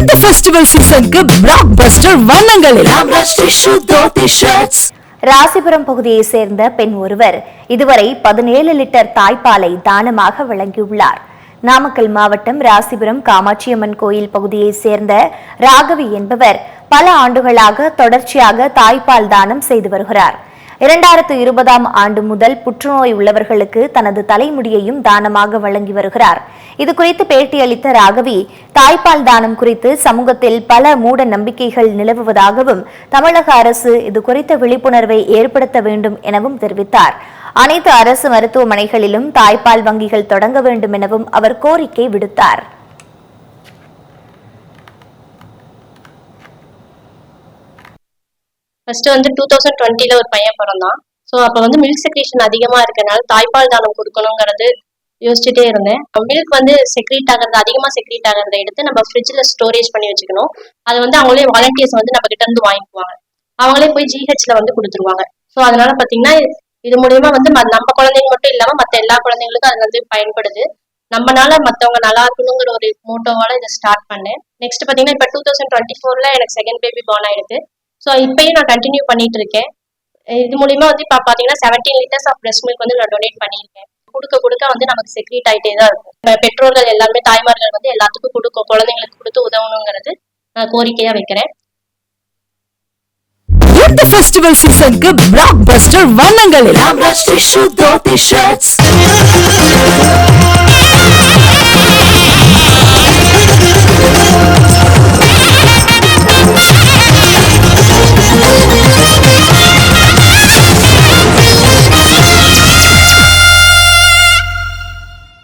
இந்த ஃபெஸ்டிவல் சீசனுக்கு பிளாக் பஸ்டர் வண்ணங்களில் ராசிபுரம் பகுதியை சேர்ந்த பெண் ஒருவர் இதுவரை பதினேழு லிட்டர் தாய்ப்பாலை தானமாக வழங்கியுள்ளார். நாமக்கல் மாவட்டம் ராசிபுரம் காமாட்சியம்மன் கோயில் பகுதியை சேர்ந்த ராகவி என்பவர் பல ஆண்டுகளாக தொடர்ச்சியாக தாய்ப்பால் தானம் செய்து வருகிறார். இரண்டாயிரத்து இருபதாம் ஆண்டு முதல் புற்றுநோய் உள்ளவர்களுக்கு தனது தலைமுடியையும் தானமாக வழங்கி வருகிறார். இது குறித்து பேட்டியளித்த ராகவி தாய்ப்பால் தானம் குறித்து சமூகத்தில் பல மூட நம்பிக்கைகள் நிலவுவதாகவும் தமிழக அரசு இது குறித்த விழிப்புணர்வை ஏற்படுத்த வேண்டும் எனவும் தெரிவித்தார். அனைத்து அரசு மருத்துவமனைகளிலும் தாய்ப்பால் வங்கிகள் தொடங்க வேண்டும் எனவும் அவர் கோரிக்கை விடுத்தார். ஃபர்ஸ்ட் வந்து டூ தௌசண்ட் டுவெண்ட்டில ஒரு பையன் பிறந்தான். ஸோ அப்போ வந்து மில்க் செக்ரேஷன் அதிகமாக இருக்கனால தாய்ப்பால் தானம் கொடுக்கணுங்கிறது யோசிச்சுட்டே இருந்தேன். மில்க் வந்து செக்ரீட் ஆகிறது அதிகமாக செக்ரீட் ஆகிறத எடுத்து நம்ம ஃப்ரிட்ஜில் ஸ்டோரேஜ் பண்ணி வச்சுக்கணும். அது வந்து அவங்களே வாலண்டியர்ஸ் வந்து நம்ம கிட்ட இருந்து வாங்கிக்குவாங்க. அவங்களே போய் ஜிஹெச்ல வந்து கொடுத்துருவாங்க. ஸோ அதனால பார்த்தீங்கன்னா இது மூலியமா வந்து ம- நம்ம குழந்தைங்க மட்டும் இல்லாம மற்ற எல்லா குழந்தைங்களுக்கும் அது வந்து பயன்படுது. நம்மனால மற்றவங்க நல்லா இருக்கணுங்கிற ஒரு மோட்டோவால இதை ஸ்டார்ட் பண்ணேன். நெக்ஸ்ட் பார்த்தீங்கன்னா இப்போ டூ தௌசண்ட் டுவெண்ட்டி ஃபோர்ல எனக்கு செகண்ட் பேபி பார்ன் ஆயிருக்கு ஸோ இப்பயும் நான் கண்டினியூ பண்ணிட்டு இருக்கேன் இது மூலியமா வந்து இப்போ பார்த்தீங்கன்னா seventeen litres of breast milk வந்து நான் டொனேட் பண்ணியிருக்கேன். கொடுக்க கொடுக்க வந்து நமக்கு செக்ரீட் ஆயிட்டே தான் இருக்கும். இப்ப பெற்றோர்கள் எல்லாருமே தாய்மார்கள் வந்து எல்லாத்துக்கும் கொடுக்கும் குழந்தைங்களுக்கு கொடுத்து உதவணுங்கிறது நான் கோரிக்கையா வைக்கிறேன். இந்த ஃபெஸ்டிவல் சீசனுக்கு பிளாக் பஸ்டர் வண்ணங்களில்.